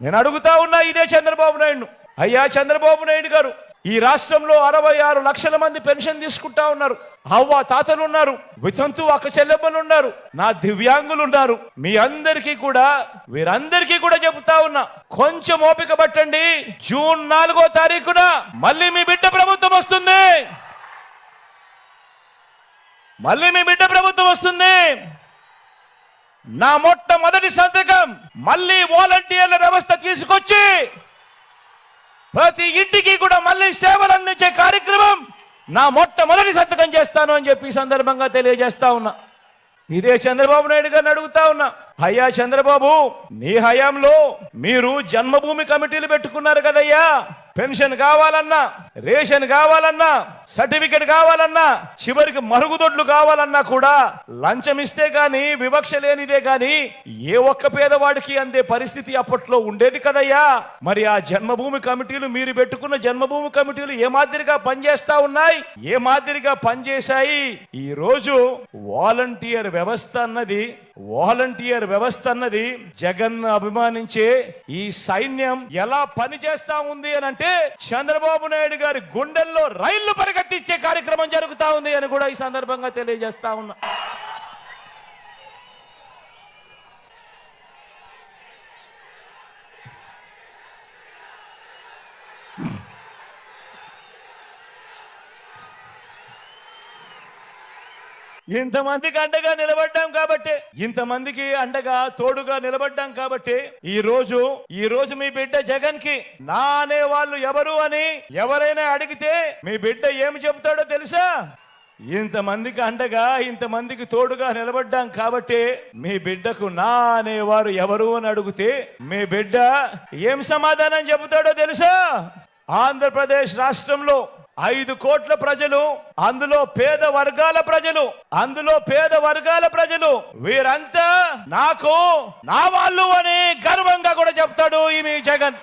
నేను అడుగుతా ఉన్నా ఇదే చంద్రబాబు నాయుడు అయ్యా చంద్రబాబు నాయుడు గారు ఈ రాష్ట్రంలో అరవై ఆరు లక్షల మంది పెన్షన్ తీసుకుంటా ఉన్నారు. అవ్వ తాతలు ఉన్నారు వితంతు అక్క చెల్లెమ్మలు ఉన్నారు నా దివ్యాంగులు ఉన్నారు. మీ అందరికీ కూడా వీరందరికీ కూడా చెబుతా ఉన్నా కొంచెం ఓపిక పట్టండి. జూన్ నాలుగో తారీఖున మళ్ళీ మీ బిడ్డ ప్రభుత్వం వస్తుంది. మళ్ళీ మీ బిడ్డ ప్రభుత్వం వస్తుంది. నా మొట్టమొదటి సంతకం మళ్ళీ వాలంటీర్ల వ్యవస్థ తీసుకొచ్చి ప్రతి ఇంటికి కూడా మళ్ళీ సేవలు అందించే కార్యక్రమం నా మొట్టమొదటి సంతకం చేస్తాను అని చెప్పి సందర్భంగా తెలియజేస్తా ఉన్నా. ఇదే చంద్రబాబు నాయుడు గారిని అడుగుతా ఉన్నా. అయ్యా చంద్రబాబు నీ హయాంలో మీరు జన్మభూమి కమిటీలు పెట్టుకున్నారు కదయ్యా. పెన్షన్ కావాలన్నా రేషన్ కావాలన్నా సర్టిఫికెట్ కావాలన్నా చివరికి మరుగుదొడ్లు కావాలన్నా కూడా లంచం ఇస్తే గాని వివక్ష లేనిదే గాని ఏ ఒక్క పేదవాడికి అందే పరిస్థితి అప్పట్లో ఉండేది కదయ్యా. మరి ఆ జన్మభూమి కమిటీలు మీరు పెట్టుకున్న జన్మభూమి కమిటీలు ఏ మాదిరిగా పనిచేస్తా ఉన్నాయి? ఏ మాదిరిగా పనిచేశాయి? ఈ రోజు వాలంటీర్ వ్యవస్థ అన్నది వాలంటీర్ వ్యవస్థ అన్నది జగన్ అభిమానించే ఈ సైన్యం ఎలా పనిచేస్తా ఉంది అని అంటే చంద్రబాబు నాయుడు గారి గుండెల్లో రైళ్ళు పరిగెత్తించే కార్యక్రమం జరుగుతా ఉంది అని కూడా ఈ సందర్భంగా తెలియజేస్తా ఉన్నా. ఇంతమందికి అండగా నిలబడ్డాం కాబట్టి. ఇంతమందికి అండగా తోడుగా నిలబడ్డాం కాబట్టి ఈ రోజు ఈ రోజు మీ బిడ్డ జగన్కి నా అనే వాళ్ళు ఎవరు అని ఎవరైనా అడిగితే మీ బిడ్డ ఏమి చెబుతాడో తెలుసా? ఇంతమందికి అండగా ఇంతమందికి తోడుగా నిలబడ్డాం కాబట్టి మీ బిడ్డకు నా అనేవారు ఎవరు అని అడిగితే మీ బిడ్డ ఏం సమాధానం చెబుతాడో తెలుసా? ఆంధ్రప్రదేశ్ రాష్ట్రంలో ఐదు కోట్ల ప్రజలు అందులో పేద వర్గాల ప్రజలు అందులో పేద వర్గాల ప్రజలు. వీరంతా నాకు నా వాళ్ళు అని గర్వంగా కూడా చెప్తాడు ఈమె జగన్.